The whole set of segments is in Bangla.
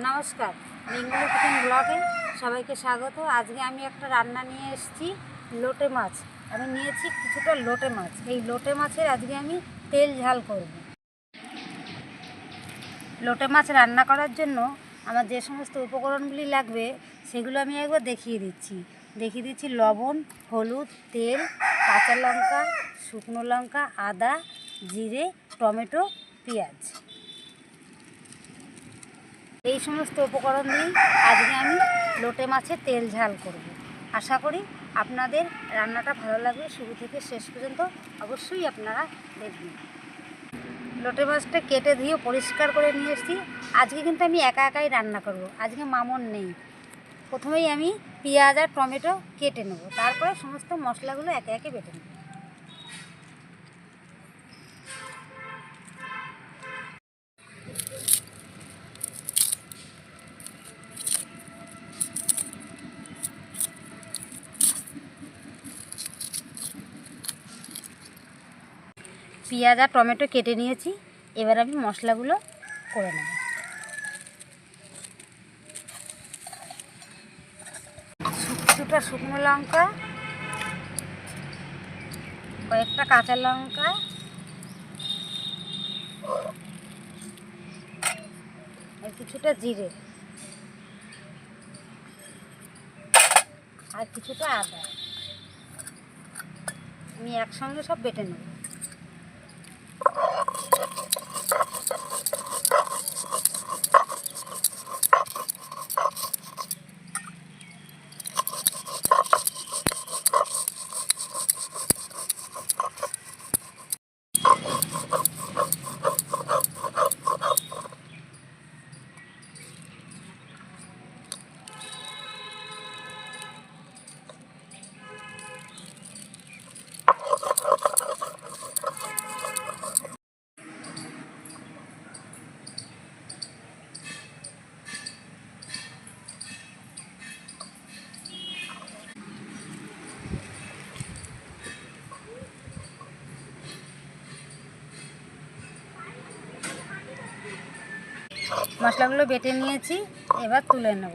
নমস্কার বেঙ্গলি কিচেন ব্লগে সবাইকে স্বাগত। আজকে আমি একটা রান্না নিয়ে এসেছি, লোটে মাছ। আমি নিয়েছি কিছুটা লোটে মাছ। এই লোটে মাছের আজকে আমি তেল ঝাল করব। লোটে মাছ রান্না করার জন্য আমার যে সমস্ত উপকরণগুলি লাগবে, সেগুলো আমি একবার দেখিয়ে দিচ্ছি। দেখিয়ে দিচ্ছি লবণ, হলুদ, তেল, কাঁচা লঙ্কা, শুকনো লঙ্কা, আদা, জিরে, টমেটো, পেঁয়াজ। এই সমস্ত উপকরণ দিয়েই আজকে আমি লোটে মাছের তেল ঝাল করব। আশা করি আপনাদের রান্নাটা ভালো লাগবে। শুরু থেকে শেষ পর্যন্ত অবশ্যই আপনারা দেখবেন। লোটে মাছটা কেটে ধুয়ে পরিষ্কার করে নিয়ে এসেছি। আজকে কিন্তু আমি একা একাই রান্না করব। আজকে মামন নেই। প্রথমেই আমি পেঁয়াজ আর টমেটো কেটে নেব। তারপরে সমস্ত মশলাগুলো একে একে বেটে নেব। পেঁয়াজ আর টমেটো কেটে নিয়েছি। এবার আমি মশলাগুলো করে নেব। কিছুটা শুকনো লঙ্কা, কয়েকটা কাঁচা লঙ্কা, আর কিছুটা জিরে, আর কিছুটা আদা। আমি একসঙ্গে সব বেটে নেব। Oh. মশলাগুলো বেটে নিয়েছি, এবার তুলে নেব।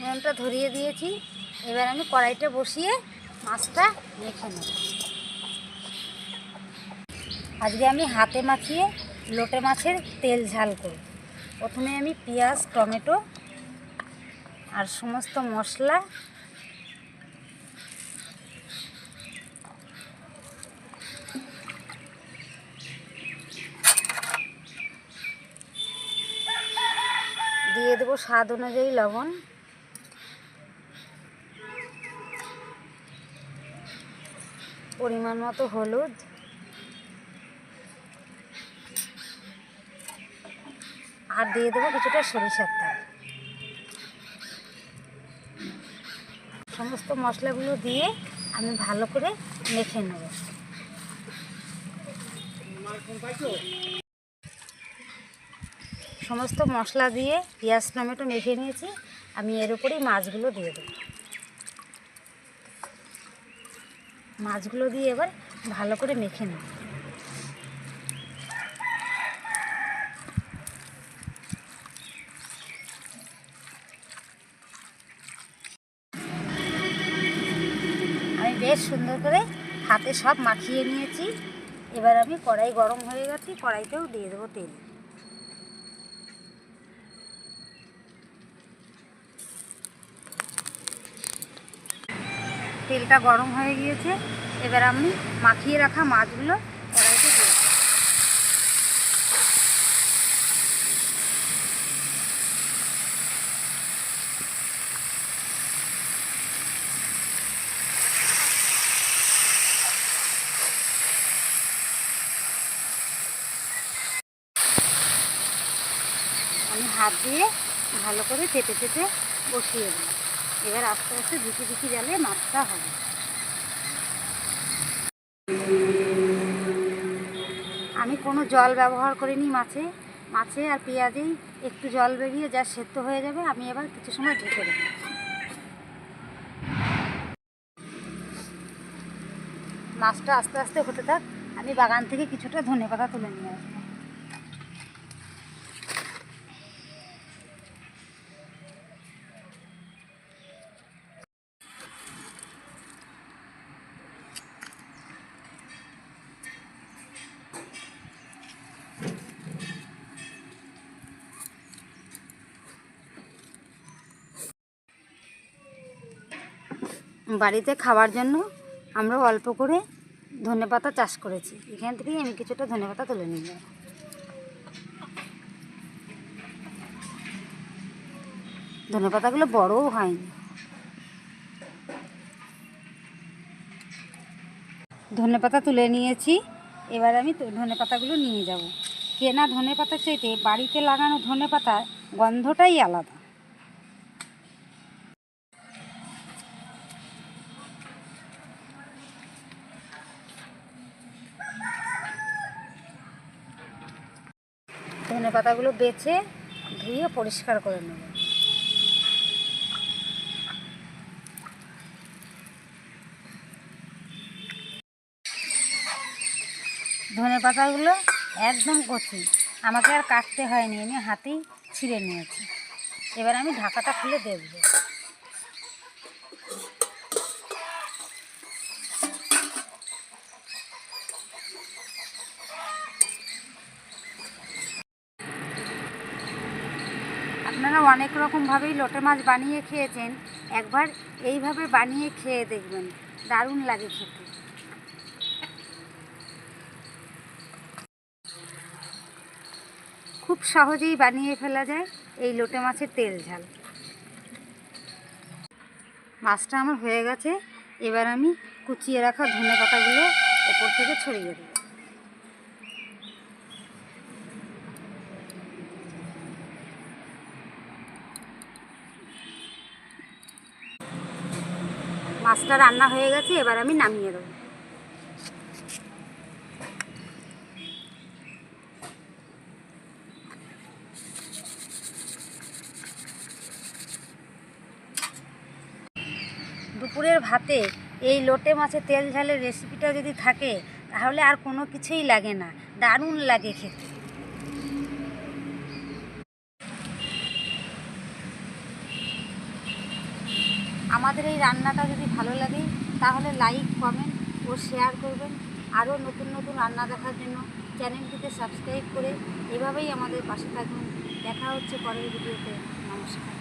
উনুনটা ধরিয়ে দিয়েছি, এবার আমি কড়াইটা বসিয়ে মাছটা মেখে নেব। আজকে আমি হাতে মাখিয়ে লোটে মাছের তেল ঝাল করব। প্রথমে আমি পেঁয়াজ, টমেটো আর সমস্ত মশলা দিয়ে দেবো স্বাদ অনুযায়ী লবণ। পরিমাণ মতো হলুদ। আর দিয়ে দেবো কিছুটা সরিষার তেল। সমস্ত মশলাগুলো দিয়ে আমি ভালো করে মেখে নেব। সমস্ত মশলা দিয়ে পেঁয়াজ, টমেটো মেখে নিয়েছি। আমি এর উপরেই মাছগুলো দিয়ে দেবো। মাছগুলো দিয়ে এবার ভালো করে মেখে নেব। বেশ সুন্দর করে হাতে সব মাখিয়ে নিয়েছি। এবার আমি কড়াই গরম হয়ে গেছি, কড়াইতেও দিয়ে দেবো তেল। তেলটা গরম হয়ে গিয়েছে। এবার আমি মাখিয়ে রাখা মাছগুলো হাত দিয়ে ভালো করে চেপে চেপে বসিয়ে দিই এবার আস্তে আস্তে ঝুঁকি ঝুঁকি জালে মাছটা হবে। আমি কোনো জল ব্যবহার করিনি মাছে। মাছে আর পেঁয়াজেই একটু জল বেরিয়ে যা সেদ্ধ হয়ে যাবে, আমি এবার কিছু সময় ঢেকে দেবো। মাছটা আস্তে আস্তে হতে থাক, আমি বাগান থেকে কিছুটা ধনে পাতা তুলে নিয়ে আসব। বাড়িতে খাওয়ার জন্য আমরা অল্প করে ধনেপাতা চাষ করেছি। এখান থেকেই আমি কিছুটা ধনেপাতা তুলে নিয়ে যাব ধনেপাতাগুলো বড়ও হয়নি। ধনেপাতা তুলে নিয়েছি। এবার আমি ধনেপাতাগুলো নিয়ে যাব। কেনা ধনেপাতার চাইতে বাড়িতে লাগানো ধনে ধনেপাতার গন্ধটাই আলাদা। ধনে পাতাগুলো বেছে ধুয়ে পরিষ্কার করে নেব। ধনে পাতাগুলো একদম কচি। আমাকে আর কাটতে হয়নি আমি হাতেই ছিঁড়ে নিয়েছি। এবার আমি ঢাকাটা খুলে দেখব। আপনারা অনেক রকমভাবেই লোটে মাছ বানিয়ে খেয়েছেন। একবার এইভাবে বানিয়ে খেয়ে দেখবেন। দারুণ লাগে খেতে। খুব সহজেই বানিয়ে ফেলা যায় এই লোটে মাছের তেল ঝাল। মাছটা আমার হয়ে গেছে। এবার আমি কুচিয়ে রাখা ধনে পাতাগুলো ওপর থেকে ছড়িয়ে দেবো। মাছটা রান্না হয়ে গেছে, এবার আমি নামিয়ে দেবো। দুপুরের ভাতে এই লোটে মাছের তেল ঝালের রেসিপিটা যদি থাকে, তাহলে আর কোনো কিছুই লাগে না। দারুণ লাগে খেতে। আমাদের এই রান্নাটা যদি ভালো লাগে, তাহলে লাইক কমেন্ট ও শেয়ার করবেন। আরও নতুন নতুন রান্না দেখার জন্য চ্যানেলটিকে সাবস্ক্রাইব করে এভাবেই আমাদের পাশে থাকুন। দেখা হচ্ছে পরের ভিডিওতে। নমস্কার।